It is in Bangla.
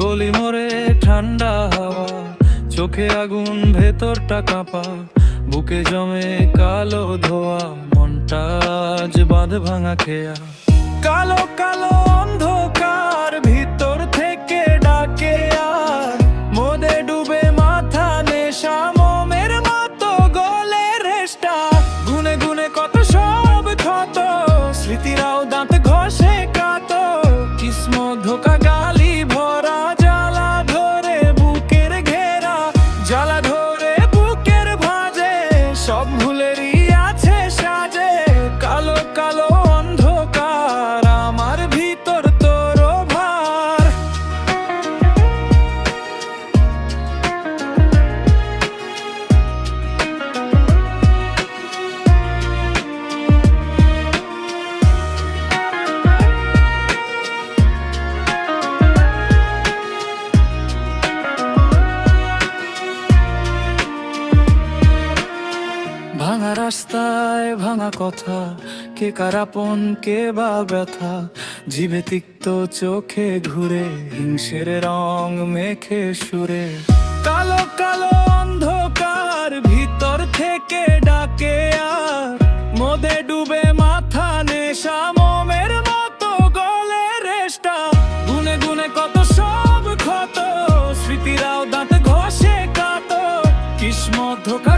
গলি মোড়ে ঠান্ডা হাওয়া, চোখে আগুন, ভেতরটা কাঁপা, বুকে জমে কালো ধোয়া, মনটা আজ বাঁধ ভাঙা খেয়া। কালো কালো অন্ধকার ভিতর থেকে ডাকে আর, মোদে ডুবে মাথা নেশা, মোমের মতো গলে রেস্টা গুনে গুনে কত সব ক্ষত স্মৃতিরাও সব ভুলেরই রাস্তায় ভাঙা কথা, কে কারাপন কে বা ব্যথা, জিভে তিক্ত চোখে ঘুরে, হিংসের রং মেখে সুরে। কালো কালো অন্ধকার ভিতর থেকে ডাকে আর, মোদে ডুবে মাথা নেশা, মোমের মতো গলে রেস্টা গুনে গুনে কত সব ক্ষত স্মৃতিরাও দাঁত ঘষে কাত, কিসমত ধোকা